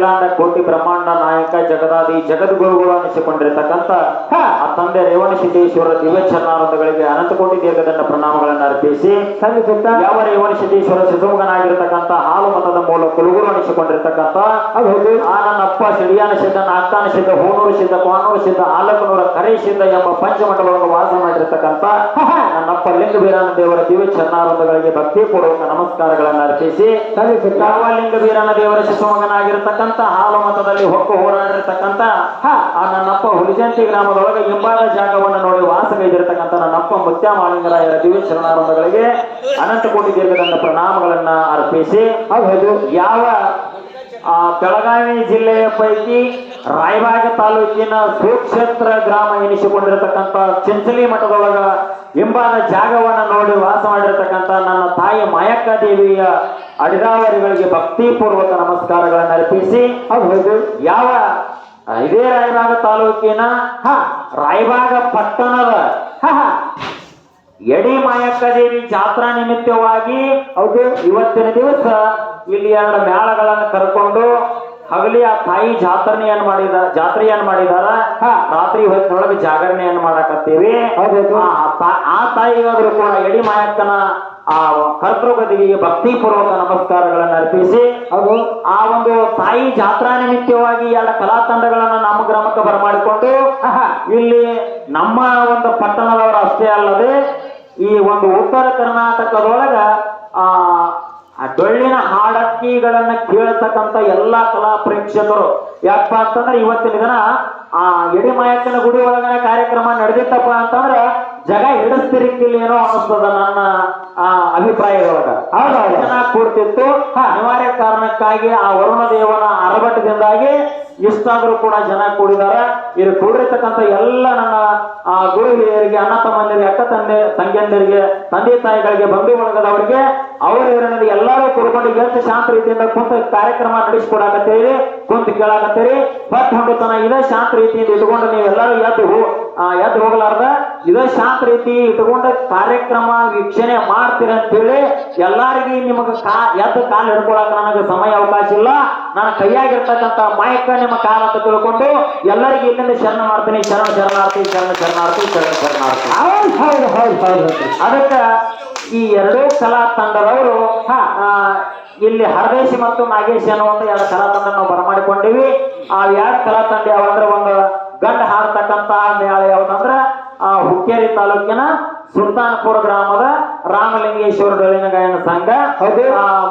ಅಖಿಲಾಂಡ ಕೋಟಿ ಬ್ರಹ್ಮಾಂಡ ನಾಯಕ ಜಗದಾದಿ ಜಗದ್ಗುರುಗಳು ಅನಿಸಿಕೊಂಡಿರ್ತಕ್ಕಂಥ ತಂದೆ ರೇವಣ ಸಿದ್ದೇಶ್ವರ ದಿವ್ಯ ಚರಣಾನಂದಗಳಿಗೆ ಅನಂತ ಕೋಟಿ ದೀರ್ಘದಂಡ ಪ್ರಣಾಮಗಳನ್ನು ಅರ್ಪಿಸಿ ಯಾವ ರೇವಣ ಸಿದ್ದೇಶ್ವರ ಶಿಶುಮಗನಾಗಿರ್ತಕ್ಕಂಥ ಹಾಲು ಮತದ ಮೂಲ ಕುಲಗುರು ಅನಿಸಿಕೊಂಡಿರ್ತಕ್ಕಂಥ ಆ ನನ್ನಪ್ಪ ಸಿಡಿಯಾನ ಸಿದ್ಧ ನಾಕ್ತಾನ ಸಿದ್ಧ ಹೂನೂರು ಸಿದ್ಧ ಕೋನೂರು ಸಿದ್ಧ ಆಲಕನೂರ ಕರೆ ಸಿದ್ಧ ಎಂಬ ಪಂಚಮಂಡಲವನ್ನು ವಾಸ ಮಾಡಿರ್ತಕ್ಕಂಥ ನನ್ನಪ್ಪ ಲಿಂಗ ವೀರಾನ ದೇವರ ದಿವ್ಯ ಚರಣಾನಂದಗಳಿಗೆ ಭಕ್ತಿಪೂರ್ವಕ ನಮಸ್ಕಾರಗಳನ್ನು ಅರ್ಪಿಸಿ ಯಾವ ಲಿಂಗ ವೀರನ ದೇವರ ಶಿಶುಮಗನಾಗಿರ್ತಕ್ಕಂಥ ಹಾಲು ಮತದಲ್ಲಿ ಹೊಕ್ಕು ಹೋರಾಡಿರ್ತಕ್ಕಂಥ ಆ ನನ್ನಪ್ಪ ಹುಲಿಜಂತಿ ಗ್ರಾಮದೊಳಗೆ ಹಿಂಬಾದ ಜಾಗವನ್ನು ನೋಡಿ ವಾಸಗೈದಿರತಕ್ಕಂಥ ನನ್ನಪ್ಪ ಮುತ್ಯ ಮಾಳಿಂಗರಾಯರ ದಿವ್ಯ ಶರಣಾರಂಭಗಳಿಗೆ ಅನಂತ ಕೋಟಿ ದೀರ್ಘದಂಡ ಪ್ರಣಾಮಗಳನ್ನ ಅರ್ಪಿಸಿ ಹೌದು ಯಾವ ಆ, ಬೆಳಗಾವಿ ಜಿಲ್ಲೆಯ ಪೈಕಿ ರಾಯಬಾಗ ತಾಲೂಕಿನ ಸುಕ್ಷೇತ್ರ ಗ್ರಾಮ ಎನಿಸಿಕೊಂಡಿರತಕ್ಕಂಥ ಚಿಂಚಲಿ ಮಠದೊಳಗ ಎಂಬಾದ ಜಾಗವನ್ನು ನೋಡಿ ವಾಸ ಮಾಡಿರತಕ್ಕಂಥ ನನ್ನ ತಾಯಿ ಮಾಯಕ್ಕ ದೇವಿಯ ಅಡಿದಾವರಿಗಳಿಗೆ ಭಕ್ತಿಪೂರ್ವಕ ನಮಸ್ಕಾರಗಳನ್ನು ಅರ್ಪಿಸಿ ಹೌದು. ಯಾವ ಇದೇ ರಾಯಬಾಗ ತಾಲೂಕಿನ ಹ. ರಾಯಬಾಗ ಪಟ್ಟಣದ ಹ ಎಡಿ ಮಾಯಕ್ಕ ದೇವಿ ಜಾತ್ರಾ ನಿಮಿತ್ತವಾಗಿ ಹೌದು ಇವತ್ತಿನ ದಿವಸ ಇಲ್ಲಿ ಎರಡು ಮೇಳಗಳನ್ನು ಕರ್ಕೊಂಡು ಹಗಲಿ ಆ ತಾಯಿ ಜಾತ್ರೆಯನ್ನು ಮಾಡಿದ ಜಾತ್ರೆಯನ್ನು ಮಾಡಿದಾರ. ರಾತ್ರಿ ಹೊತ್ತಿನೊಳಗೆ ಜಾಗರಣೆಯನ್ನು ಮಾಡಕತ್ತೀವಿ. ಆ ತಾಯಿಗಾದ್ರೂ ಕೂಡ ಎಡಿ ಮಾಯಕ್ಕನ ಆ ಕರ್ತೃಗದಿಗೆ ಭಕ್ತಿಪೂರ್ವಕ ನಮಸ್ಕಾರಗಳನ್ನು ಅರ್ಪಿಸಿ ಅದು ಆ ಒಂದು ತಾಯಿ ಜಾತ್ರಾ ನಿಮಿತ್ತವಾಗಿ ಎಲ್ಲ ಕಲಾ ತಂಡಗಳನ್ನು ನಮ್ಮ ಗ್ರಾಮಕ್ಕೆ ಬರಮಾಡಿಕೊಂಡು ಇಲ್ಲಿ ನಮ್ಮ ಒಂದು ಪಟ್ಟಣದವರು ಅಷ್ಟೇ ಅಲ್ಲದೆ, ಈ ಒಂದು ಉತ್ತರ ಕರ್ನಾಟಕದೊಳಗ, ಆ ಡೊಳ್ಳಿನ ಹಾಡಕ್ಕಿಗಳನ್ನ ಕೇಳತಕ್ಕಂತ ಎಲ್ಲಾ ಕಲಾ ಪ್ರೇಕ್ಷಕರು. ಯಾಕಪ್ಪ ಅಂತಂದ್ರೆ ಇವತ್ತಿನ ದಿನ, ಆ, ಎಡಿಮಾಯಕ್ಕನ ಗುಡಿ ಒಳಗನ ಕಾರ್ಯಕ್ರಮ ನಡೆದಿತ್ತಪ್ಪ ಅಂತಂದ್ರ ಜಗ ಏನೋ ಅನ್ನಿಸ್ತದ ನನ್ನ, ಆ, ಅಭಿಪ್ರಾಯದೊಳಗ. ಜನ ಕೂಡ್ತಿತ್ತು. ಅನಿವಾರ್ಯ ಕಾರಣಕ್ಕಾಗಿ ಆ ವರುಣ ದೇವನ ಅರಬಟ್ಟದಿಂದಾಗಿ ಇಷ್ಟಾದ್ರೂ ಕೂಡ ಜನ ಕೂಡಿದಾರ. ಇದು ಕೂಡಿರ್ತಕ್ಕಂಥ ಎಲ್ಲ ನನ್ನ, ಆ ಗುರು ಹಿರಿಯರಿಗೆ ಅಣ್ಣ ತಮ್ಮಂದಿರಿಗೆ, ಅಕ್ಕ ತಂದೆ, ತಂಗಿಯಂದಿರಿಗೆ, ತಂದೆ ತಾಯಿಗಳಿಗೆ, ಬಂಧು ಬಳಗದವರಿಗೆ ಅವರ ಇವರನ್ನ ಎಲ್ಲರೂ ಕೂಡ್ಕೊಂಡು ಎಷ್ಟು ಶಾಂತ ರೀತಿಯಿಂದ ಕುಂತ ಕಾರ್ಯಕ್ರಮ ನಡೆಸಿಕೊಡಾಕತ್ತೀರಿ ಕುಂತ ಕೇಳಾಕತ್ತೀರಿ. ಬಟ್ ಹೊಂಡತನ ಇದೇ ಶಾಂತ ರೀತಿಯಿಂದ ಇಟ್ಕೊಂಡು ನೀವೆಲ್ಲರೂ ಎದ್ದು ಹೋ- ಆ, ಎದ್ದು ಹೋಗ್ಲಾರ್ದ. ಇದೇ ಶಾಂತ ರೀತಿ ಇಟ್ಕೊಂಡು ಕಾರ್ಯಕ್ರಮ ವೀಕ್ಷಣೆ ಮಾಡ್ತೀರ ಅಂತೇಳಿ ಎಲ್ಲಾರಿಗೆ ನಿಮಗೆ ಕಾ ಎದ್ದು ಕಾಲು ಹಿಡ್ಕೊಳಕ ನನಗೆ ಸಮಯ ಅವಕಾಶ ಇಲ್ಲ. ನಾನು ಕೈಯಾಗಿರ್ತಕ್ಕಂಥ ಮಾಯಕ ನಿಮ್ಮ ಕಾಲ ಅಂತ ತಿಳ್ಕೊಂಡು ಎಲ್ಲರಿಗೂ ಇಲ್ಲಿಂದ ಶರಣ ಮಾಡ್ತೀನಿ. ಶರಣ ಶರಣಾರ್ಥಿ ಶರಣ ಶರಣಾರ್ಥಿ ಶರಣ ಶರಣಾರ್ಥಿ. ಹೌದು ಹೌದು ಹೌದು ಹೌದು ಹೌದು. ಅದಕ್ಕ ಈ ಎರಡೇ ಕಲಾ ತಂಡದವರು ಆ, ಇಲ್ಲಿ ಹರದೇಶಿ ಮತ್ತು ನಾಗೇಶಿ ಅನ್ನುವಂತ ಎರಡು ಕಲಾ ತಂಡ ನಾವು ಬರಮಾಡಿಕೊಂಡಿವಿ. ಆ ಎರಡು ಕಲಾ ತಂಡ ಯಾವಂದ್ರೆ ಒಂದು ಗಂಡ ಹಾರತಕ್ಕಂತಹ ಮೇಳ ಯಾವ್ದಂದ್ರ ಆ ಹುಕ್ಕೇರಿ ತಾಲೂಕಿನ ಸುಲ್ತಾನ್ಪುರ ಗ್ರಾಮದ ರಾಮಲಿಂಗೇಶ್ವರ ಡೊಳ್ಳಿನ ಗಾಯನ ಸಂಘ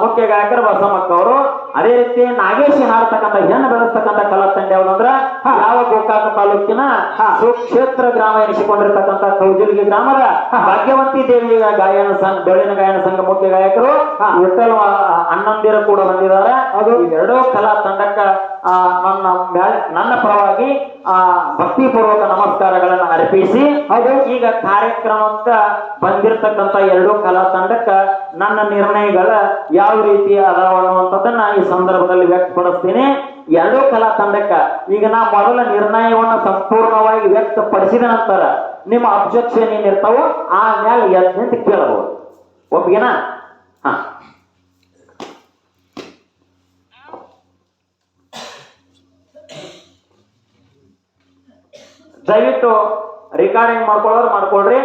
ಮುಖ್ಯ ಗಾಯಕರು ಬಸಮಕ್ಕ ಅವರು. ಅದೇ ರೀತಿ ನಾಗೇಶ್ ಹಾಡ್ತಕ್ಕಂಥ ಹೆಣ್ಣು ಬೆಳೆಸ್ತಕ್ಕಂಥ ಕಲಾ ತಂಡ ಯಾವ್ದಂದ್ರ ಯಾವ ಗೋಕಾಕ ತಾಲೂಕಿನ ಸುಕ್ಷೇತ್ರ ಗ್ರಾಮ ಎನಿಸಿಕೊಂಡಿರ್ತಕ್ಕಂಥ ಕೌಜಲ್ಗಿ ಗ್ರಾಮದ ಭಾಗ್ಯವಂತಿ ದೇವಿಯ ಗಾಯನ ಸಂಘ ಡೊಳ್ಳಿನ ಗಾಯನ ಸಂಘ ಮುಖ್ಯ ಗಾಯಕರು ವಿಠಲ್ ಅಣ್ಣಂದಿರ ಕೂಡ ಬಂದಿದ್ದಾರೆ. ಅದು ಎರಡೂ ಕಲಾ ತಂಡಕ್ಕ ನನ್ನ ನನ್ನ ಪರವಾಗಿ ಆ ಭಕ್ತಿ ಪೂರ್ವಕ ನಮಸ್ಕಾರಗಳನ್ನು ಅರ್ಪಿಸಿ ಅದು ಈಗ ಕಾರ್ಯಕ್ರಮಕ್ಕ ಬಂದಿರತಕ್ಕಂತ ಎರಡೂ ಕಲಾ ತಂಡಕ್ಕ ನನ್ನ ನಿರ್ಣಯಗಳ ಯಾವ ರೀತಿ ಅದಾವ ಅನ್ನುವಂಥದ್ದನ್ನ ಈ ಸಂದರ್ಭದಲ್ಲಿ ವ್ಯಕ್ತಪಡಿಸ್ತೀನಿ. ಎರಡೂ ಕಲಾ ತಂಡಕ್ಕ ಈಗ ನಾ ಮೊದಲ ನಿರ್ಣಯವನ್ನ ಸಂಪೂರ್ಣವಾಗಿ ವ್ಯಕ್ತಪಡಿಸಿದ ನಂತರ ನಿಮ್ಮ ಅಬ್ಜೆಕ್ಷನ್ ಏನಿರ್ತಾವೋ ಆ ಮ್ಯಾಲ ಎದ್ದು ನಿಂತು ಕೇಳಬಹುದು. ಒಪ್ಪಿಗೆನಾ? ಹ. ದಯವಿಟ್ಟು ರೆಕಾರ್ಡಿಂಗ್ ಮಾಡ್ಕೊಳ್ಳೋರು ಮಾಡ್ಕೊಳ್ರಿ.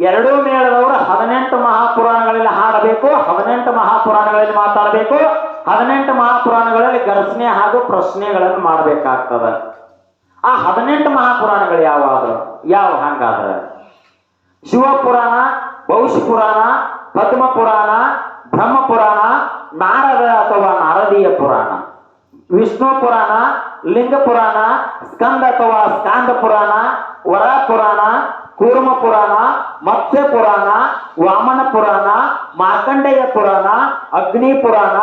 ಎರಡೂ ಮೇಳದವರು ಹದಿನೆಂಟು ಮಹಾಪುರಾಣಗಳಲ್ಲಿ ಹಾಡಬೇಕು, ಹದಿನೆಂಟು ಮಹಾಪುರಾಣಗಳಲ್ಲಿ ಮಾತಾಡಬೇಕು, ಹದಿನೆಂಟು ಮಹಾಪುರಾಣಗಳಲ್ಲಿ ಘರ್ಷಣೆ ಹಾಗೂ ಪ್ರಶ್ನೆಗಳನ್ನು ಮಾಡಬೇಕಾಗ್ತದ. ಆ ಹದಿನೆಂಟು ಮಹಾಪುರಾಣಗಳು ಯಾವಾದ್ರು? ಯಾವ ಹಂಗಾದ್ರೆ? ಶಿವಪುರಾಣ ಭವಿಷ್ಯ ಪುರಾಣ ಪದ್ಮ ಪುರಾಣ ಬ್ರಹ್ಮ ಪುರಾಣ ನಾರದ ಅಥವಾ ನಾರದೀಯ ಪುರಾಣ, ವಿಷ್ಣು ಪುರಾಣ, ಲಿಂಗ ಪುರಾಣ, ಸ್ಕಂದ ಅಥವಾ ಸ್ಕಾಂದ ಪುರಾಣ, ವರ ಪುರಾಣ ಕೂರ್ಮ ಪುರಾಣ, ಮತ್ಸ್ಯ ಪುರಾಣ, ವಾಮನ ಪುರಾಣ, ಮಾರ್ಕಂಡೇಯ ಪುರಾಣ, ಅಗ್ನಿ ಪುರಾಣ,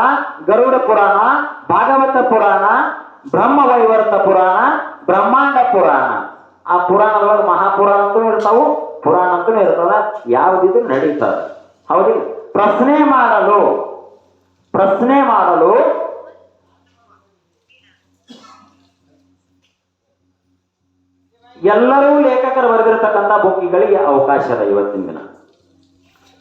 ಗರುಡ ಪುರಾಣ, ಭಾಗವತ ಪುರಾಣ, ಬ್ರಹ್ಮ ವೈವರ್ತ ಪುರಾಣ, ಬ್ರಹ್ಮಾಂಡ ಪುರಾಣ. ಆ ಪುರಾಣದೊಳಗೆ ಮಹಾಪುರಾಣ ಅಂತೂ ಇರ್ತಾವು, ಪುರಾಣ ಅಂತೂ ಇರ್ತದ ಯಾವ್ದಿದ್ರು ನಡೀತದ. ಹೌದು, ಪ್ರಶ್ನೆ ಮಾಡಲು ಪ್ರಶ್ನೆ ಮಾಡಲು, ಎಲ್ಲರೂ ಲೇಖಕರು ಬರೆದಿರತಕ್ಕಂಥ ಬುಕ್ಕಿಗಳಿಗೆ ಅವಕಾಶ ಅದ ಇವತ್ತಿನ ದಿನ.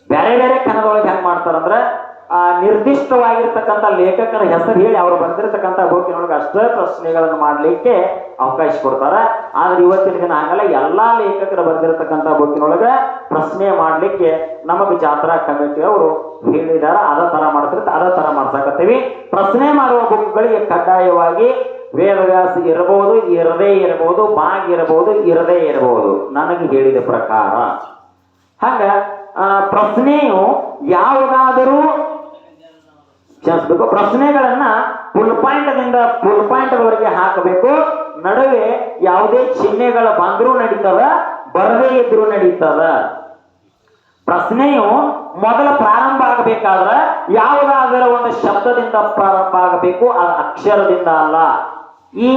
ಬೇರೆ ಬೇರೆ ಕನ್ನಡದೊಳಗೆ ಹೆಂಗ್ ಮಾಡ್ತಾರಂದ್ರೆ, ಆ, ನಿರ್ದಿಷ್ಟವಾಗಿರ್ತಕ್ಕಂಥ ಲೇಖಕರ ಹೆಸರು ಹೇಳಿ ಅವರು ಬರೆದಿರ್ತಕ್ಕಂಥ ಬುಕ್ಕಿನೊಳಗೆ ಅಷ್ಟ ಪ್ರಶ್ನೆಗಳನ್ನು ಮಾಡಲಿಕ್ಕೆ ಅವಕಾಶ ಕೊಡ್ತಾರ. ಆದ್ರೆ ಇವತ್ತಿನ ದಿನ ಹಂಗಲ್ಲ, ಎಲ್ಲಾ ಲೇಖಕರು ಬಂದಿರತಕ್ಕಂಥ ಬುಕ್ಕಿನೊಳಗೆ ಪ್ರಶ್ನೆ ಮಾಡಲಿಕ್ಕೆ ನಮಗೆ ಜಾತ್ರಾ ಕಮಿಟಿ ಅವರು ಹೇಳಿದಾರ ಅದ ತರ ಮಾಡ್ತಿರ್ತ ಅದ ತರ ಮಾಡ್ಸಕತ್ತೀವಿ. ಪ್ರಶ್ನೆ ಮಾಡುವ ಬುಕ್ಗಳಿಗೆ ಕಡ್ಡಾಯವಾಗಿ ವೇದವ್ಯಾಸ ಇರಬಹುದು ಇರದೇ ಇರಬಹುದು ಬಾಗಿರಬಹುದು ಇರದೇ ಇರಬಹುದು. ನನಗೆ ಹೇಳಿದ ಪ್ರಕಾರ. ಹಂಗ ಆ, ಪ್ರಶ್ನೆಯು ಯಾವುದಾದರೂ ಪ್ರಶ್ನೆಗಳನ್ನ ಫುಲ್ ಪಾಯಿಂಟ್ದಿಂದ ಫುಲ್ ಪಾಯಿಂಟ್ವರೆಗೆ ಹಾಕಬೇಕು. ನಡುವೆ ಯಾವುದೇ ಚಿಹ್ನೆಗಳ ಬಂದರೂ ನಡೀತದ ಬರದೇ ಇದ್ರೂ ನಡೀತದ. ಪ್ರಶ್ನೆಯು ಮೊದಲ ಪ್ರಾರಂಭ ಆಗಬೇಕಾದ್ರೆ ಯಾವುದಾದರೂ ಒಂದು ಶಬ್ದದಿಂದ ಪ್ರಾರಂಭ ಆಗಬೇಕು ಅದು ಅಕ್ಷರದಿಂದ ಅಲ್ಲ. ಈ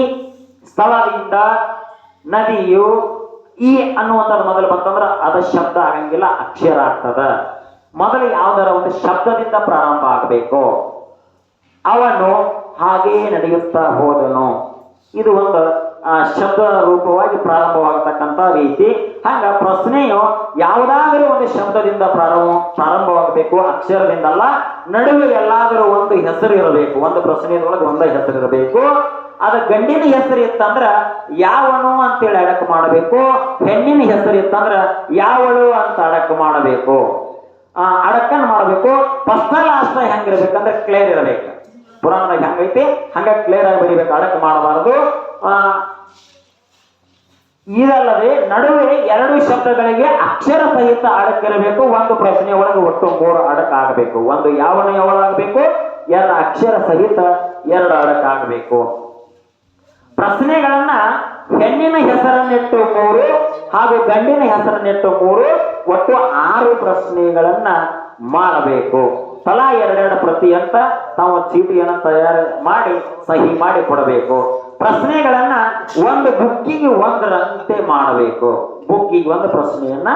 ಸ್ಥಳದಿಂದ ನದಿಯು ಈ ಅನ್ನುವಂಥದ್ದು ಮೊದಲು ಬಂತಂದ್ರೆ ಅದ ಶಬ್ದ ಆಗಂಗಿಲ್ಲ, ಅಕ್ಷರ ಆಗ್ತದ. ಮೊದಲು ಯಾವ್ದಾರ ಒಂದು ಶಬ್ದದಿಂದ ಪ್ರಾರಂಭ ಆಗಬೇಕು. ಅವನು ಹಾಗೆಯೇ ನಡೆಯುತ್ತಾ ಹೋದನು. ಇದು ಒಂದು ಶಬ್ದ ರೂಪವಾಗಿ ಪ್ರಾರಂಭವಾಗತಕ್ಕಂತ ರೀತಿ. ಹಂಗ ಪ್ರಶ್ನೆಯು ಯಾವುದಾದರೂ ಒಂದು ಶಬ್ದದಿಂದ ಪ್ರಾರಂಭ, ಪ್ರಾರಂಭವಾಗಬೇಕು, ಅಕ್ಷರದಿಂದಲ್ಲ, ನಡುವೆ ಎಲ್ಲಾದರೂ ಒಂದು ಹೆಸರು ಇರಬೇಕು. ಒಂದು ಪ್ರಶ್ನೆಯೊಳಗೆ ಒಂದೇ ಹೆಸರು ಇರಬೇಕು ಅದ ಗಂಡಿನ ಹೆಸರು ಇತ್ತಂದ್ರ ಯಾವನು ಅಂತೇಳಿ ಅಡಕ ಮಾಡಬೇಕು? ಹೆಣ್ಣಿನ ಹೆಸರು ಇತ್ತಂದ್ರ ಯಾವಳು ಅಂತ ಅಡಕ ಮಾಡಬೇಕು? ಆ, ಅಡಕನ್ ಮಾಡಬೇಕು. ಪರ್ಸನಲ್ ಆಸ್ತ ಹೆಂಗಿರ್ಬೇಕಂದ್ರೆ ಕ್ಲಿಯರ್ ಇರಬೇಕು. ಪುರಾಣ ಹೆಂಗೈತಿ? ಹಂಗ ಕ್ಲಿಯರ್ ಆಗಿ ಬರೀಬೇಕು. ಅಡಕ ಮಾಡಬಾರದು. ಆ, ಇದಲ್ಲದೆ ನಡುವೆ ಎರಡು ಶಬ್ದಗಳಿಗೆ ಅಕ್ಷರ ಸಹಿತ ಅಡಕಿರಬೇಕು ಒಂದು ಪ್ರಶ್ನೆ ಒಳಗೆ ಒಟ್ಟು ಮೂರು ಅಡಕ ಆಗಬೇಕು. ಒಂದು ಯಾವನ ಯಾವಳಾಗಬೇಕು? ಎರಡು ಅಕ್ಷರ ಸಹಿತ ಎರಡು ಅಡಕ ಆಗಬೇಕು. ಪ್ರಶ್ನೆಗಳನ್ನ ಹೆಣ್ಣಿನ ಹೆಸರನ್ನಿಟ್ಟು ಮೂರು ಹಾಗೂ ಗಂಡಿನ ಹೆಸರನ್ನಿಟ್ಟು ಮೂರು, ಒಟ್ಟು ಆರು ಪ್ರಶ್ನೆಗಳನ್ನ ಮಾಡಬೇಕು. ತಲಾ ಎರಡೆರಡು ಪ್ರತಿ ಅಂತ ತಾವು ಚೀಟಿಯನ್ನು ತಯಾರು ಮಾಡಿ, ಸಹಿ ಮಾಡಿ ಕೊಡಬೇಕು. ಪ್ರಶ್ನೆಗಳನ್ನ ಒಂದು ಬುಕ್ಕಿಗೆ ಒಂದರಂತೆ ಮಾಡಬೇಕು. ಬುಕ್ಕಿಗೆ ಒಂದು ಪ್ರಶ್ನೆಯನ್ನ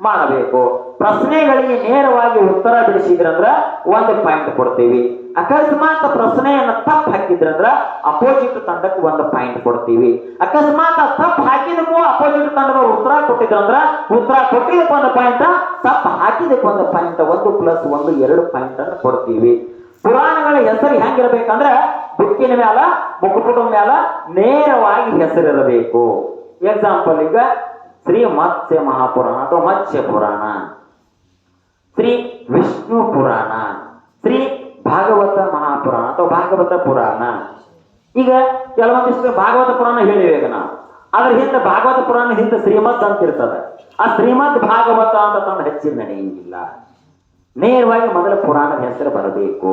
ಮಾಡಬೇಕು. ಪ್ರಶ್ನೆಗಳಿಗೆ ನೇರವಾಗಿ ಉತ್ತರ ಬಿಡಿಸಿದ್ರಂದ್ರ ಒಂದು ಪಾಯಿಂಟ್ ಕೊಡ್ತೀವಿ. ಅಕಸ್ಮಾತ್ ಪ್ರಶ್ನೆಯನ್ನ ತಪ್ಪು ಹಾಕಿದ್ರಂದ್ರ ಅಪೋಸಿಟ್ ತಂಡಕ್ಕೆ ಒಂದು ಪಾಯಿಂಟ್ ಕೊಡ್ತೀವಿ. ಅಕಸ್ಮಾತ್ ತಪ್ಪು ಹಾಕಿದಕ್ಕೂ ಅಪೋಸಿಟ್ ತಂಡದವ್ರು ಉತ್ತರ ಕೊಟ್ಟಿದ್ರಂದ್ರ ಉತ್ತರ ಕೊಟ್ಟಿದ್ದಕ್ಕೆ ಒಂದು ಪಾಯಿಂಟ್, ತಪ್ಪು ಹಾಕಿದಕ್ಕೆ ಒಂದು ಪಾಯಿಂಟ್, ಒಂದು ಪ್ಲಸ್ ಒಂದು ಎರಡು ಪಾಯಿಂಟ್ ಅನ್ನು ಕೊಡ್ತೀವಿ. ಪುರಾಣಗಳ ಹೆಸರು ಹೆಂಗಿರ್ಬೇಕಂದ್ರ ಬುಕ್ಕಿನ ಮ್ಯಾಲ ಮುಖಪುಟದ ಮ್ಯಾಲ ನೇರವಾಗಿ ಹೆಸರಿರಬೇಕು. ಎಕ್ಸಾಂಪಲ್ ಈಗ ಶ್ರೀ ಮತ್ಸ್ಯ ಮಹಾಪುರಾಣ ಅಥವಾ ಮತ್ಸ್ಯ ಪುರಾಣ. ಶ್ರೀ ವಿಷ್ಣು ಪುರಾಣ. ಶ್ರೀ ಭಾಗವತ ಮಹಾಪುರಾಣ ಅಥವಾ ಭಾಗವತ ಪುರಾಣ? ಈಗ ಕೆಲವೊಂದಿಷ್ಟು ಭಾಗವತ ಪುರಾಣ ಹೇಳಿವೆ ಈಗ ನಾವು. ಅದ್ರ ಹಿಂದೆ ಭಾಗವತ ಪುರಾಣ ಹಿಂದೆ ಶ್ರೀಮದ್ ಅಂತ ಇರ್ತದೆ. ಆ ಶ್ರೀಮದ್ ಭಾಗವತ ಅಂತ ತಂದು ಹೆಚ್ಚಿನ ನಡೆಯಂಗಿಲ್ಲ ನೇರವಾಗಿ ಮೊದಲ ಪುರಾಣದ ಹೆಸರು ಬರಬೇಕು.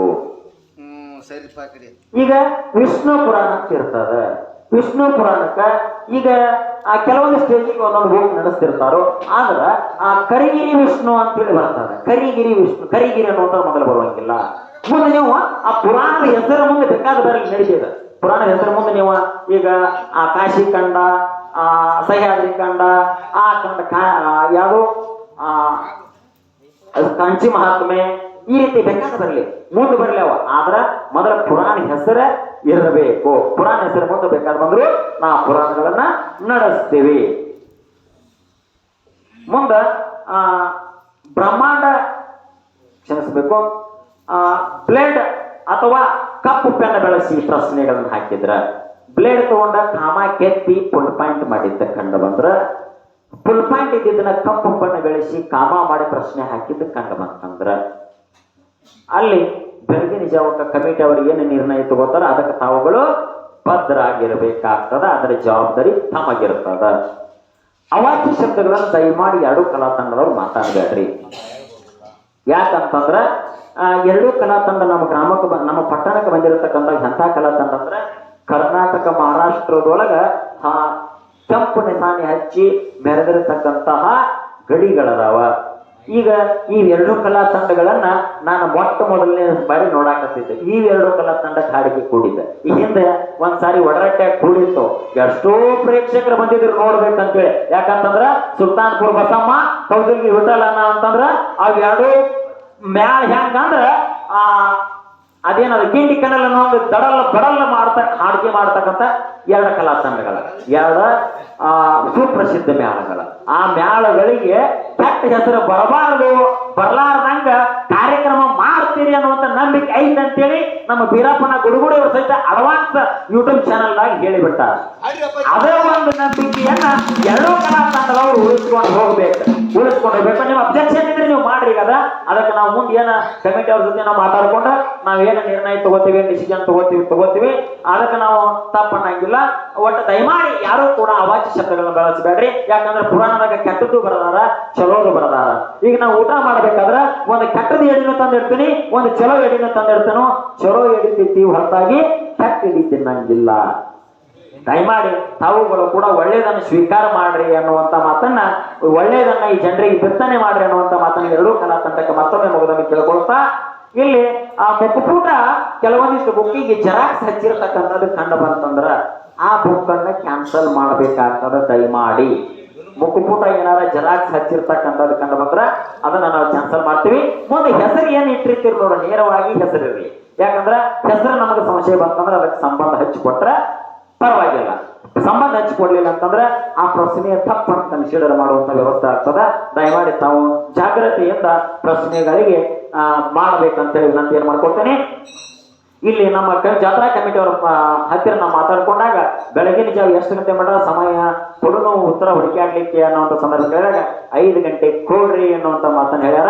ಈಗ ವಿಷ್ಣು ಪುರಾಣ ಅಂತ ಇರ್ತದ. ವಿಷ್ಣು ಪುರಾಣಕ್ಕ ಈಗ ಆ ಕೆಲವೊಂದು ಸ್ಟೇಜಿಗೆ ಒಂದೊಂದು ಹೋಗಿ ನಡೆಸ್ತಿರ್ತಾರೋ ಆದ್ರ ಆ ಕರಿಗಿರಿ ವಿಷ್ಣು ಅಂತೇಳಿ ಬರ್ತದೆ. ಕರಿಗಿರಿ ವಿಷ್ಣು ಕರಿಗಿರಿ ಅಂತ ಮೊದಲು ಬರುವಂಗಿಲ್ಲ. ಮುಂದೆ ನೀವು ಆ ಪುರಾಣದ ಹೆಸರ ಮುಂದೆ ಬೇಕಾದ ಬರಲಿ ನಡೀತದೆ. ಪುರಾಣದ ಹೆಸರ ಮುಂದೆ ನೀವು ಈಗ ಆ ಕಾಶಿ ಕಂಡ, ಆ ಸಹ್ಯಾದ್ರಿ ಕಂಡ, ಆ ಕಂಡ ಯಾವುದು? ಆ, ಕಂಚಿ ಮಹಾತ್ಮೆ, ಈ ರೀತಿ ಬೇಕಾದ ಬರಲಿ. ಮುಂದೆ ಬರಲಿ ಅವ ಆದ್ರ ಮೊದಲ ಪುರಾಣ ಹೆಸರ ಇರಬೇಕು. ಪುರಾಣ ಹೆಸರು ಮುಂದೆ ಬೇಕಾದ ಬಂದ್ರು ನಾ ಪುರಾಣಗಳನ್ನ ನಡೆಸ್ತೀವಿ. ಮುಂದ, ಆ, ಬ್ರಹ್ಮಾಂಡ ಕ್ಷಮಿಸಬೇಕು ಬ್ಲೇಡ್ ಅಥವಾ ಕಪ್ಪು ಪೆನ್ ಬಳಸಿ ಪ್ರಶ್ನೆಗಳನ್ನು ಹಾಕಿದ್ರ ಬ್ಲೇಡ್ ತಗೊಂಡ ಕಾಮ ಕೆತ್ತಿ ಫುಲ್ ಪಾಯಿಂಟ್ ಮಾಡಿದ್ದ ಕಂಡು ಬಂದ್ರ ಫುಲ್ ಪಾಯಿಂಟ್ ಇದ್ದಿದ್ದನ್ನ ಕಪ್ಪು ಬಣ್ಣ ಬೆಳೆಸಿ ಕಾಮ ಮಾಡಿ ಪ್ರಶ್ನೆ ಹಾಕಿದ್ದ ಕಂಡು ಬಂತಂದ್ರ, ಅಲ್ಲಿ ಬೆಳಗಿನ ಜಾವಕ್ಕ ಕಮಿಟಿ ಅವರು ಏನು ನಿರ್ಣಯ ತಗೋತಾರ, ಅದಕ್ಕೆ ತಾವುಗಳು ಭದ್ರಾಗಿರಬೇಕಾಗ್ತದ, ಅದರ ಜವಾಬ್ದಾರಿ ತಮಗಿರ್ತದ. ಅವಾಚ್ಯ ಶಬ್ದಗಳನ್ನು ದಯಮಾಡಿ ಎರಡು ಕಲಾ ತಂಡದವ್ರು ಮಾತಾಡಬೇಡ್ರಿ. ಯಾಕಂತಂದ್ರ ಎರಡೂ ಕಲಾ ತಂಡ ನಮ್ಮ ಗ್ರಾಮಕ್ಕೆ ಬಂದ ನಮ್ಮ ಪಟ್ಟಣಕ್ಕೆ ಬಂದಿರತಕ್ಕಂಥ ಎಂಥ ಕಲಾ ತಂಡ ಅಂದ್ರೆ ಕರ್ನಾಟಕ ಮಹಾರಾಷ್ಟ್ರದೊಳಗ ಆ ಕೆಂಪು ನಿಶಾನೆ ಹಚ್ಚಿ ಮೆರೆದಿರತಕ್ಕಂತಹ ಗಡಿಗಳದಾವ. ಈಗ ಈ ಎರಡು ಕಲಾ ತಂಡಗಳನ್ನ ನಾನು ಮೊಟ್ಟ ಮೊದಲನೇ ಬಾರಿ ನೋಡಾಕತ್ತಿದ್ದೆ. ಈ ಎರಡು ಕಲಾ ತಂಡ ಹಾಡಿಕೆ ಕೂಡಿದ್ದೆ ಈ ಹಿಂದೆ ಒಂದ್ಸಾರಿ ಒಡರಟ್ಟೆ ಕೂಡಿತ್ತು. ಎಷ್ಟೋ ಪ್ರೇಕ್ಷಕರು ಬಂದಿದ್ರು ನೋಡ್ಬೇಕಂತೇಳಿ. ಯಾಕಂತಂದ್ರ ಸುಲ್ತಾನ್ಪುರ್ ಬಸಮ್ಮ ಕೌದಲ್ಗಿ ವಿಠಲನ ಅಂತಂದ್ರ ಅವ್ ಎರಡು ಮ್ಯಾಲ ಹೆಂಗಂದ್ರ, ಆ, ಅದೇನದು ಗಿಂಡಿ ಕನಲ್ ಅನ್ನೋ ಒಂದು ದಡಲ್, ಬಡಲ್ ಮಾಡ್ತ ಹಾಡಿಕೆ ಮಾಡ್ತಕ್ಕಂಥ ಎರಡು ಕಲಾ ತಂಡಗಳ ಎರಡು ಸುಪ್ರಸಿದ್ಧ ಮ್ಯಾಳಗಳ ಆ ಮ್ಯಾಳಗಳಿಗೆ ಕೆಟ್ಟ ಹೆಸರು ಬರಬಾರದು ಬರಲಾರ್ದಂಗ ಕಾರ್ಯಕ್ರಮ ಮಾಡ್ತಾ ಮಾಡ್ತೀರಿ ಅನ್ನುವಂತ ನಂಬಿಕೆ ಐತೆ ಅಂತೇಳಿ ನಮ್ಮ ಬೀರಪ್ಪನ ಗುಡುಗುಡಿ ಅವ್ರ ಸಹಿತ ಅಡ್ವಾನ್ಸ್ ಯೂಟ್ಯೂಬ್ ಚಾನಲ್ ಆಗಿ ಹೇಳಿಬಿಟ್ಟಾರ ಅದೇ ಒಂದು ನಂಬಿಕೆಯನ್ನ ಎರಡೂ ಕಲಾ ತಂಡದವರು ಉಳಿಸ್ಕೊಂಡು ಹೋಗ್ಬೇಕು. ಉಳಿಸ್ಕೊಂಡು ಹೋಗ್ಬೇಕು. ನಿಮ್ಮ ಅಬ್ಜೆಕ್ಷನ್ ಇದ್ರೆ ನೀವು ಮಾಡ್ರಿ ಈಗ ಅದ. ಅದಕ್ಕೆ ನಾವು ಮುಂದೆ ಏನ ಕಮಿಟಿ ಅವ್ರ ಜೊತೆ ನಾವು ಮಾತಾಡ್ಕೊಂಡು ನಾವ್ ಏನ ನಿರ್ಣಯ ತಗೋತೀವಿ ಡಿಸಿಷನ್ ತಗೋತೀವಿ ತಗೋತೀವಿ. ಅದಕ್ಕೆ ನಾವು ತಪ್ಪನ್ನಂಗಿಲ್ಲ. ಒಟ್ಟು ದಯಮಾಡಿ ಯಾರು ಕೂಡ ಅವಾಚ್ಯ ಶಬ್ದಗಳನ್ನ ಬಳಸಬೇಡ್ರಿ. ಯಾಕಂದ್ರೆ ಪುರಾಣದಾಗ ಕೆಟ್ಟದ್ದು ಬರದಾರ ಚಲೋದು ಬರದಾರ. ಈಗ ನಾವು ಊಟ ಮಾಡ್ಬೇಕಾದ್ರ ಒಂದು ಕೆಟ್ಟದ ಎಡಿನೂ ತಂದಿರ್ತೀನಿ ಒಂದು ಚಲೋ ಎಡಿನ ತಂದಿರ್ತೇನೋ ಚಲೋ ಎಡಿ ತಿಂತೀವಿ ಹೊರತಾಗಿ ಕೆಟ್ಟ ಎಡಿ ತಿನ್ನಂಗಿಲ್ಲ. ದಯಮಾಡಿ ತಾವುಗಳು ಕೂಡ ಒಳ್ಳೆಯದನ್ನು ಸ್ವೀಕಾರ ಮಾಡ್ರಿ ಅನ್ನುವಂತ ಮಾತನ್ನ ಒಳ್ಳೆಯದನ್ನ ಈ ಜನರಿಗೆ ಬಿತ್ತನೆ ಮಾಡ್ರಿ ಅನ್ನುವಂತ ಮಾತನ್ನ ಎರಡೂ ಕಲಾ ತಂಡಕ್ಕೆ ಮತ್ತೊಮ್ಮೆ ಮುಗಿದನ್ನು ಕೇಳ್ಕೊಳ್ತಾ, ಇಲ್ಲಿ ಆ ಮುಖಪೂಟ ಕೆಲವೊಂದಿಷ್ಟು ಬುಕ್ಕಿಗೆ ಜೆರಾಕ್ಸ್ ಹಚ್ಚಿರ್ತಕ್ಕಂಥದ್ದು ಕಂಡು ಬಂತಂದ್ರ ಆ ಬುಕ್ ಅನ್ನ ಕ್ಯಾನ್ಸಲ್ ಮಾಡ್ಬೇಕಾಗ್ತದ, ದಯಮಾಡಿ. ಮುಖಪುಟ ಏನಾರ ಜೆರಾಕ್ಸ್ ಹಚ್ಚಿರ್ತಕ್ಕಂಥದ್ದು ಕಂಡು ಬಂದ್ರ ಅದನ್ನ ನಾವು ಕ್ಯಾನ್ಸಲ್ ಮಾಡ್ತೀವಿ. ಮುಂದೆ ಹೆಸರು ಏನ್ ಇಟ್ಟಿರ್ತೀರಿ ನೋಡ ನೇರವಾಗಿ ಹೆಸರಿರ್ಲಿ ಯಾಕಂದ್ರ ಹೆಸರು ನಮಗೆ ಸಂಶಯ ಬಂತಂದ್ರೆ ಅದಕ್ಕೆ ಸಂಬಂಧ ಹಚ್ಚಿಕೊಟ್ರ ಪರವಾಗಿಲ್ಲ. ಸಂಬಂಧ ಹಚ್ಕೊಡ್ಲಿಲ್ಲ ಅಂತಂದ್ರೆ ಆ ಪ್ರಶ್ನೆಯ ತಪ್ಪಂತ ಕನ್ಸಿಡರ್ ಮಾಡುವಂತ ವ್ಯವಸ್ಥೆ ಆಗ್ತದ. ದಯಮಾಡಿ ತಾವು ಜಾಗ್ರತೆಯಿಂದ ಪ್ರಶ್ನೆಗಳಿಗೆ ಆ, ಮಾಡ್ಬೇಕಂತೇಳಿ ವಿನಂತಿ ಏನ್ ಮಾಡ್ಕೊಳ್ತೇನೆ. ಇಲ್ಲಿ ನಮ್ಮ ಜಾತ್ರಾ ಕಮಿಟಿ ಅವರ ಹತ್ತಿರ ನಾವು ಮಾತಾಡ್ಕೊಂಡಾಗ ಬೆಳಗಿನ ಜಾವ ಎಷ್ಟು ಗಂಟೆ ಮಾಡ ಸಮಯ ಕೊಡುನು ಉತ್ತರ ಹುಡುಕಾಡ್ಲಿಕ್ಕೆ ಅನ್ನೋಂಥ ಸಂದರ್ಭ ಕೇಳಿದಾಗ ಐದು ಗಂಟೆ ಕೊಡ್ರಿ ಅನ್ನುವಂಥ ಮಾತನ್ನು ಹೇಳ್ಯಾರ.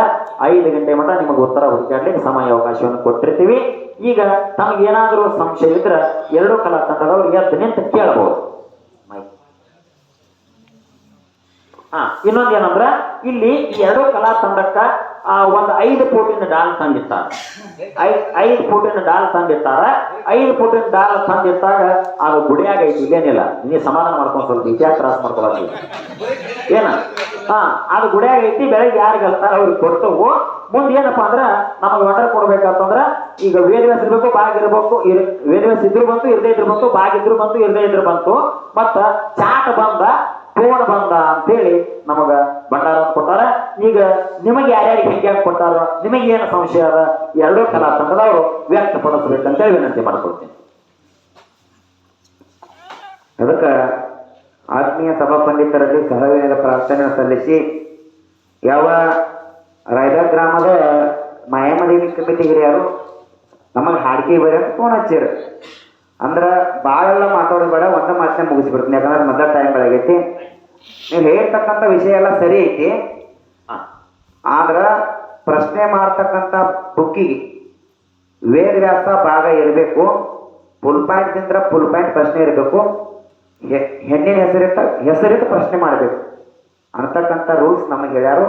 ಐದು ಗಂಟೆ ಮಟ್ಟ ನಿಮಗೆ ಉತ್ತರ ಹುಡುಕಾಡ್ಲಿಕ್ಕೆ ಸಮಯ ಅವಕಾಶವನ್ನು ಕೊಟ್ಟಿರ್ತೀವಿ. ಈಗ ತಮಗೇನಾದರೂ ಸಂಶಯ ಇದ್ರೆ ಎರಡು ಕಲಾ ತಂಡದವ್ರು ಎದ್ದು ನಿಂತು ಕೇಳಬಹುದು ಹಾ ಇನ್ನೊಂದೇನಂದ್ರ ಇಲ್ಲಿ ಎರಡು ಕಲಾ ತಂಡಕ್ಕ ಆ, ಒಂದು ಐದು ಫೋಟಿನ ಡಾಲ್ ತಂದಿರ್ತಾರೆ. ಐದ್ ಫೋಟಿನ ಡಾಲ್ ತಂದಿರ್ತಾರ. ಐದು ಫೋಟಿನ ಡಾಲ್ ತಂದಿರ್ತಾಗ ಅದು ಗುಡಿಯಾಗ ಐತಿ ಏನಿಲ್ಲ ನೀ ಸಮಾಧಾನ ಮಾಡ್ಕೊಂಡು ಸ್ವಲ್ಪ ಇತಿಹಾಸ ಕ್ರಾಸ್ ಮಾಡ್ಕೊಳತ್ತಿ ಏನ? ಹಾ ಅದು ಗುಡಿಯಾಗ ಐತಿ ಬೆಳಗ್ಗೆ ಯಾರಿಗೆ ಹೇಳ್ತಾರೆ ಅವ್ರಿಗೆ ಕೊಡ್ತವು ಮುಂದೆ ಏನಪ್ಪ ಅಂದ್ರೆ ನಮಗೆ ಆರ್ಡರ್ ಕೊಡ್ಬೇಕಂತಂದ್ರ ಈಗ ವೇದವ್ಯಾಸ ಇರ್ಬೇಕು ಬಾಗ್ ಇರ್ಬೇಕು ಇರ್- ವೇದವ್ಯಾಸ ಇದ್ರು ಬಂತು ಇರ್ದೇ ಇದ್ರು ಬಂತು ಬಾಗ್ ಇದ್ರು ಬಂತು ಇರ್ದೇ ಇದ್ರು ಬಂತು. ಮತ್ತ ಚಾಟ್ ಬಂದ ಫೋನ್ ಬಂದ ಅಂತೇಳಿ ನಮಗ ಭಂಡಾರ ಕೊಟ್ಟಾರ ಈಗ ನಿಮಗೆ ಯಾರ್ಯಾರಿಗೆ ಹೆಂಗೆ ಕೊಟ್ಟಾರ, ನಿಮಗೆ ಏನು ಸಂಶಯ ಅದ, ಎರಡೂ ಕಲಾ ತಂಡದವರು ವ್ಯಕ್ತಪಡಿಸ್ಬೇಕಂತೇಳಿ ವಿನಂತಿ ಮಾಡ್ಕೊಳ್ತೀನಿ. ಅದಕ್ಕೆ ಆತ್ಮೀಯ ಸಭಾ ಪಂಡಿತರಲ್ಲಿ ಸಹವಿನದ ಪ್ರಾರ್ಥನೆ ಸಲ್ಲಿಸಿ, ಯಾವ ರಾಯದ ಗ್ರಾಮದ ಮಾಯಾಮದೇವಿ ಕಮಿಟಿ ಹಿರಿಯರು ನಮಗೆ ಹಾಡಿಕೆ ಬರ ಫೋನ್ ಹಚ್ಚಿರು. ಅಂದ್ರೆ ಭಾಳೆಲ್ಲ ಮಾತಾಡೋದು ಬೇಡ ಒಂದ ಮಾತನ್ನ ಮುಗಿಸ್ಬಿಡ್ತೀನಿ, ಯಾಕಂದ್ರೆ ಮೊದಲ ಟೈಮ್ ಬೆಳಗೈತಿ ನೀವು ಹೇಳ್ತಕ್ಕಂಥ ವಿಷಯ ಎಲ್ಲ ಸರಿ ಐತಿ. ಆದ್ರ ಪ್ರಶ್ನೆ ಮಾಡ್ತಕ್ಕಂಥ ಬುಕ್ಕಿಗೆ ವೇದವ್ಯಾಸ ಭಾಗ ಇರಬೇಕು ಫುಲ್ ಪಾಯಿಂಟ್ ತಿಂದ್ರೆ ಫುಲ್ ಪಾಯಿಂಟ್ ಪ್ರಶ್ನೆ ಇರಬೇಕು ಹೆಣ್ಣಿನ ಹೆಸರಿಟ್ಟ, ಹೆಸರಿಟ್ಟು ಪ್ರಶ್ನೆ ಮಾಡಬೇಕು. ಅಂತಕ್ಕಂಥ ರೂಲ್ಸ್ ನಮಗೆ ಹೇಳ್ಯಾರು.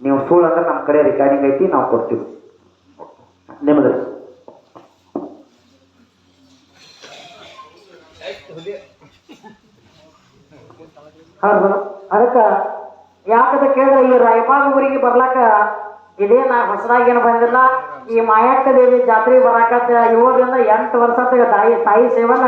ನೀವು ಸುಳ್ಳು ಅಂದ್ರೆ ನಮ್ಮ ಕಡೆ ರಿಕಾರ್ಡಿಂಗ್ ಐತಿ, ನಾವು ಕೊಡ್ತೀವಿ. ನಿಮ್ಮದು ಹೌದು ಅದಕ್ಕ ಯಾಕದ ಕೇಳಿದ್ರೆ ಈ ರಾಯಬಾಗ ಊರಿಗೆ ಬರ್ಲಾಕ ಇದೇನ ಹೊಸದಾಗಿ ಏನು ಬಂದಿಲ್ಲ. ಈ ಮಾಯಕ್ಕ ದೇವಿ ಜಾತ್ರೆ ಬರಾಕ ಇವರಿಂದ ಎಂಟು ವರ್ಷ ತಾಯಿ ತಾಯಿ ಸೇವನ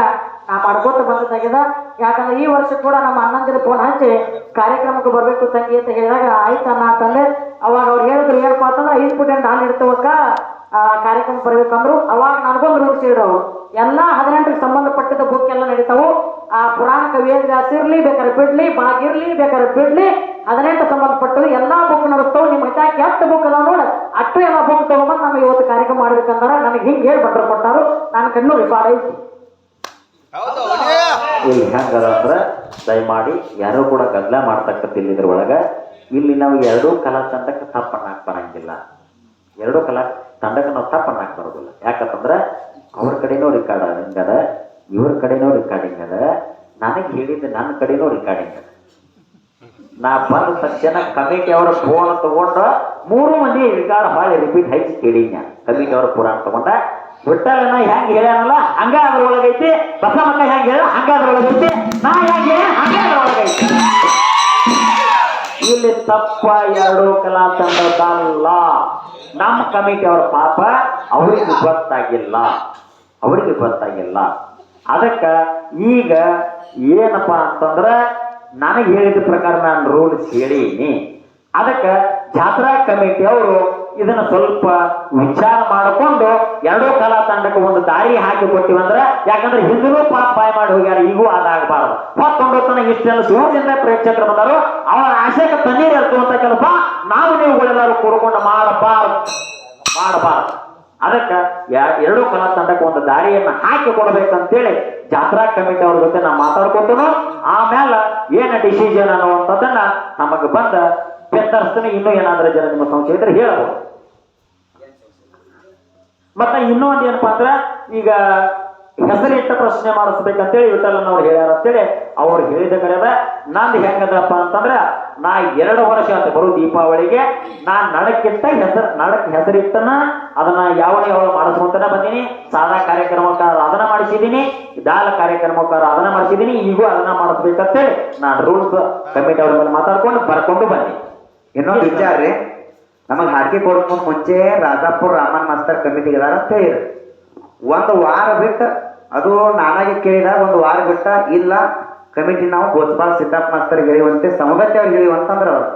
ನಾ ಮಾಡ್ಕೋತ ಬಂದಾಗಿದ ಯಾಕಂದ್ರೆ ಈ ವರ್ಷ ಕೂಡ ನಮ್ಮ ಅಣ್ಣಂದಿರ ಫೋನ್ ಹಚ್ಚಿ ಕಾರ್ಯಕ್ರಮಕ್ಕೆ ಬರಬೇಕು ತಂಗಿ ಅಂತ ಹೇಳಿದಾಗ, ಆಯ್ತು ಅನ್ನ ಅಂತಂದೆ ಅವಾಗ ಅವ್ರು ಹೇಳಿದ್ರು ಏನಪ್ಪ ಅಂತಂದ್ರೆ ಐದು ಪುಟೆಂಟ್ ಹಾಲು ಇಡ್ತವಕ್ಕ ಕಾರ್ಯಕ್ರಮ ಬರ್ಬೇಕಂದ್ರು. ಅವಾಗ ನನಗೊಂದು ರೂಲ್ಸ್ ಇಡವು ಎಲ್ಲಾ ಹದಿನೆಂಟಕ್ಕೆ ಸಂಬಂಧಪಟ್ಟಿದ್ದ ಬುಕ್ ಎಲ್ಲ ನಡೀತಾವು. ಆ ಪುರಾಣಕ ವೇದವ್ಯಾಸ ಇರ್ಲಿ ಬೇಕಾದ್ರೆ ಬಿಡ್ಲಿ ಬಾಗಿರ್ಲಿ ಬೇಕಾದ್ರೆ ಬಿಡ್ಲಿ ಹದಿನೆಂಟು ಸಂಬಂಧಪಟ್ಟದ್ದು ಎಲ್ಲ ಬುಕ್ ನಡೆಸ್ತಾವೆ. ನಿಮ್ಮ ಹಿತಾಕಿ ಎಷ್ಟು ಬುಕ್ ಅದಾವ ನೋಡ. ಅಷ್ಟು ಎಲ್ಲ ಬುಕ್ ತಗೊಂಬಂದು ನಮಗೆ ಇವತ್ತು ಕಾರ್ಯಕ್ರಮ ಮಾಡ್ಬೇಕಂದ್ರೆ ನನಗೆ ಹಿಂಗೆ ಹೇಳಿ ಭಟ್ರು ಕೊಟ್ಟಾರು ನಾನು ಕಣ್ಣು ರೆಕಾರ್ಡ್ ಐತಿ. ಹೌದು ಇಲ್ಲಿ ಹೆಂಗದ ಅಂದ್ರೆ ದಯಮಾಡಿ ಯಾರು ಕೂಡ ಗದ್ದಲ ಮಾಡ್ತಕ್ಕಂತಿಲ್ಲ ಒಳಗೆ. ಇಲ್ಲಿ ನಾವು ಎರಡೂ ಕಲಾ ತಂಡಕ್ಕೆ ತಪ್ಪನ್ನಾಕ್ ಬರಂಗಿಲ್ಲ. ಎರಡೂ ಕಲಾ ತಂಡಕ್ಕೆ ನಾವು ತಪ್ಪನ್ನಾಕ್ ಬರೋದಿಲ್ಲ. ಯಾಕಂತಂದ್ರ ಅವ್ರ ಕಡೆನೂ ರೆಕಾರ್ಡಿಂಗ್ ಅದ, ಇವ್ರ ಕಡೆನೂ ರೆಕಾರ್ಡಿಂಗ್ ಅದ, ನನಗೆ ಹೇಳಿದ್ದು ನನ್ನ ಕಡೆನೂ ರೆಕಾರ್ಡಿಂಗ್ ಅದ. ನಾ ಬಂದ ತಕ್ಷಣ ಕಮಿಟಿ ಅವರ ಫೋನ್ ತಗೊಂಡ ಮೂರು ಮಂದಿ ರಿಕಾರ್ಡ್ ಹಾಳಿ ರಿಪೀಟ್ ಹಚ್ಚಿ ಕೇಳಿದ್ನ. ಕಮಿಟಿ ಅವರ ಪುರಾಣ ತಗೊಂಡ ಬಿಟ್ಟಲ್ಲನ ಹೆಂಗ್ ಹೇಳ್ಯಾನಲ್ಲ? ಹಂಗ ಅದ್ರೊಳಗೈತಿ ಬಸಮಕ್ಕ ಹೆಂಗ್ ಹೇಳ ಹಂಗ ಅದ್ರೊಳಗೈತಿ ನಾ ಹೆಂಗ್ ಹಂಗ ಅದ್ರೊಳಗೈತಿ ಇಲ್ಲಿ ತಪ್ಪ ಎರಡು ಕಲಾ ತಂಡದಲ್ಲ ನಮ್ಮ ಕಮಿಟಿ ಅವರ ಪಾಪ ಅವರಿಗೆ ಗೊತ್ತಾಗಿಲ್ಲ. ಅವರಿಗೆ ಗೊತ್ತಾಗಿಲ್ಲ. ಅದಕ್ಕ ಈಗ ಏನಪ್ಪ ಅಂತಂದ್ರೆ ನನಗೆ ಹೇಳಿದ ಪ್ರಕಾರ ನಾನು ರೂಲ್ಸ್ ಹೇಳೀನಿ ಅದಕ್ಕ ಜಾತ್ರಾ ಕಮಿಟಿ ಅವರು ಇದನ್ನ ಸ್ವಲ್ಪ ವಿಚಾರ ಮಾಡಿಕೊಂಡು ಎರಡೂ ಕಲಾ ತಂಡಕ್ಕೆ ಒಂದು ದಾರಿ ಹಾಕಿ ಕೊಟ್ಟಿವಂದ್ರೆ ಯಾಕಂದ್ರೆ ಹಿಂದೂ ಪಾಪ ಪಾಯ ಮಾಡಿ ಹೋಗ್ಯಾರ, ಈಗೂ ಅದಾಗಬಾರದು ಮತ್ತೊಂದು ತನ ಇಷ್ಟೆಲ್ಲ ದೂರದಿಂದ ಪ್ರೇಕ್ಷಕರು ಬಂದರು, ಅವರ ಆಶಯಕ್ಕೆ ತಣ್ಣೀರು ಇರ್ತುವಂತ ಕೆಲಸ ನಾವು ನೀವುಗಳೆಲ್ಲರೂ ಕೂಡ್ಕೊಂಡು ಮಾಡಬಾರದು. ಮಾಡಬಾರದು. ಅದಕ್ಕ ಎರಡು ಕಲಾ ತಂಡಕ್ಕೆ ಒಂದು ದಾರಿಯನ್ನ ಹಾಕಿ ಕೊಡಬೇಕಂತೇಳಿ ಜಾತ್ರಾ ಕಮಿಟಿ ಅವ್ರ ಜೊತೆ ನಾವು ಮಾತಾಡ್ಕೊತನು ಆಮೇಲೆ ಏನು ಡಿಸಿಷನ್ ಅನ್ನುವಂಥದ್ದನ್ನ ನಮಗೆ ಬಂದ ಬೆತ್ತರಿಸ್ತೀನಿ. ಇನ್ನೂ ಏನಾದ್ರೂ ಜನ ನಿಮ್ಮ ಸಂಶಯ ಇದ್ರೆ ಹೇಳಬಹುದು. ಮತ್ತೆ ಇನ್ನೂ ಒಂದು ಏನಪ್ಪಾ ಅಂದ್ರೆ, ಈಗ ಹೆಸರಿಟ್ಟ ಪ್ರಶ್ನೆ ಮಾಡಿಸ್ಬೇಕಂತೇಳಿ ವಿಠಲನವ್ರು ಹೇಳ್ಯಾರ ಅಂತೇಳಿ ಅವ್ರು ಹೇಳಿದ ಕರೆದ ನಂದು ಹೆಂಗದಪ್ಪ ಅಂತಂದ್ರ ನಾ ಎರಡು ವರ್ಷ ಅಂತ ಬರೋ ದೀಪಾವಳಿಗೆ. ನಾ ನಡಕ್ಕಿಂತ ಹೆಸರು ನಡಕ್ ಹೆಸರಿಟ್ಟನ ಅದನ್ನ ಯಾವನೇ ಯಾವ ಮಾಡಿಸ್ಕೊಂತಾನೆ ಬಂದೀನಿ. ಸಾದಾ ಕಾರ್ಯಕ್ರಮಕ್ಕಾರ ಅದನ್ನ ಮಾಡಿಸಿದೀನಿ. ದಾಲ ಕಾರ್ಯಕ್ರಮಕ್ಕಾರ ಅದನ್ನ ಮಾಡಿಸಿದೀನಿ. ಈಗೂ ಅದನ್ನ ಮಾಡಿಸ್ಬೇಕಂತೇಳಿ ನಾನು ರೂಲ್ಸ್ ಕಮಿಟಿ ಅವ್ರ ಮೇಲೆ ಮಾತಾಡ್ಕೊಂಡು ಬರ್ಕೊಂಡು ಬನ್ನಿ ಇನ್ನೊಂದು ವಿಚಾರ ರೀ ನಮಗ್ ಹಾಕಿ ಕೊಡ್ಕೊಂಡು ಮುಂಚೆ ರಾಜಾಪುರ ರಾಮನ್ ಮಾಸ್ತರ್ ಕಮಿಟಿಗೆ ಅದಾರ ಅಂತ ಹೇಳಿ ಒಂದು ವಾರ ಬಿಟ್ಟು ಅದು ನಾನಾಗಿ ಕೇಳಿದ ಒಂದು ವಾರ ಬಿಟ್ಟ ಇಲ್ಲ ಕಮಿಟಿ ನಾವು ಗೋಸ್ಪಾಲ್ ಸಿದ್ದಾಪ್ ಮಾಸ್ತರ್ ಹೇಳಿವಂತೆ ಸಮಗತ್ಯ ಅವ್ರಿಗೆ ಹೇಳಿವಂತಂದ್ರ ಅವ್ರು.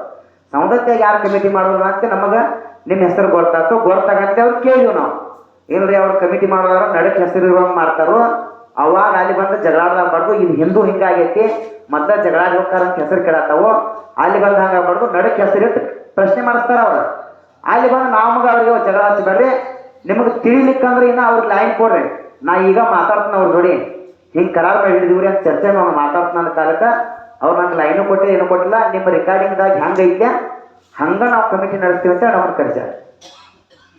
ಸಮಗತ್ಯ ಯಾರು ಕಮಿಟಿ ಮಾಡೋದು ಅಂತ ನಮಗ ನಿಮ್ಮ ಹೆಸರು ಗೊತ್ತಾಯ್ತು ಗೊತ್ತಾಗಂತೆ ಅವ್ರು ಕೇಳಿದ್ವು ನಾವು. ಏನ್ರಿ ಅವ್ರು ಕಮಿಟಿ ಮಾಡೋದಾರ? ನಡಕ್ಕೆ ಹೆಸರು ಮಾಡ್ತಾರೋ. ಅವಾಗ ಅಲ್ಲಿ ಬಂದು ಜಗಳಾಡ್ಲಾಗ್ಬಾರ್ದು ಇದು ಹಿಂದೂ ಹಿಂಗಾಗೈತಿ ಮತ್ತೆ ಜಗಳಾಡಿ ಹೋಗ್ತಾರ ಅಂತ ಹೆಸರು ಕೇಳತ್ತಾವು. ಅಲ್ಲಿ ಬಂದು ಹಂಗಾಗ್ಬಾರ್ದು ನಡಕ್ ಹೆಸರಿಟ್ಟು ಪ್ರಶ್ನೆ ಮಾಡಿಸ್ತಾರ ಅವ್ರು. ಅಲ್ಲಿ ಬಂದು ನಮಗೆ ಅವ್ರಿಗೆ ಜಗಳ ಹಚ್ಚಬೇಡ್ರಿ ನಿಮಗೆ ತಿಳಿಲಿಕ್ಕಂದ್ರೆ ಇನ್ನ ಅವ್ರಿಗೆ ಲೈನ್ ಕೊಡ್ರಿ. ನಾ ಈಗ ಮಾತಾಡ್ತೀನಿ ಅವ್ರ ಜೋಡಿ. ಹಿಂಗ್ ಕರಾರ್ ಮಾಡಿ ಹಿಡಿದಿವ್ರಿ ಅಂತ ಚರ್ಚೆ ನಾವು ಮಾತಾಡ್ತಾನ ಕಾಲಕ್ಕೆ, ಅವ್ರು ನಂಗೆ ಲೈನು ಕೊಟ್ಟಿಲ್ಲ, ಏನು ಕೊಟ್ಟಿಲ್ಲ, ನಿಮ್ಮ ರೆಕಾರ್ಡಿಂಗ್ದಾಗ ಐತೆ, ಹಂಗ ನಾವು ಕಮಿಟಿ ನಡೆಸ್ತೀವಿ ಅಂತ ನಮ್ಮನ್ನ ಕರ್ಜ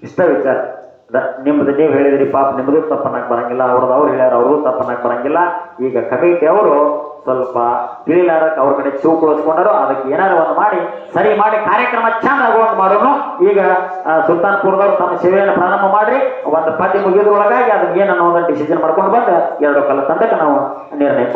ಇಷ್ಟ ವಿಚಾರ. ದ- ನಿಮ್ದು ನೀವು ಹೇಳಿದ್ರಿ ಪಾಪ ನಿಮ್ಮದು ತಪ್ಪನಾಗಿ ಬರಂಗಿಲ್ಲ ಅವ್ರದ್ದು ಅವ್ರು ಹೇಳ್ಯಾರ ಅವ್ರಿಗೂ ತಪ್ಪನಾಗಿ ಬರಂಗಿಲ್ಲ. ಈಗ ಕಮಿಟಿ ಅವರು ಸ್ವಲ್ಪ ತಿಳಿಲಾರಕ್ಕೆ ಅವ್ರ ಕಡೆ ಚೂ ಕುಳಿಸ್ಕೊಂಡರು ಅದಕ್ಕೆ ಏನಾದ್ರು ಒಂದು ಮಾಡಿ, ಸರಿ ಮಾಡಿ ಕಾರ್ಯಕ್ರಮ ಚಂದ ಆಗುವಂತ ಮಾಡೋನು. ಈಗ ಸುಲ್ತಾನ್ಪುರದವ್ರು ತಮ್ಮ ಸೇವೆಯನ್ನು ಪ್ರಾರಂಭ ಮಾಡ್ರಿ. ಒಂದು ಪದ್ಯ ಮುಗಿಯೋದ್ರೊಳಗಾಗಿ ಅದನ್ನ ಏನನ್ನೋ ಒಂದು ಡಿಸಿಷನ್ ಮಾಡ್ಕೊಂಡು ಬಂದು ಎರಡು ಕಲ ತಂದಕ್ಕೆ ನಾವು ನಿರ್ಣಯ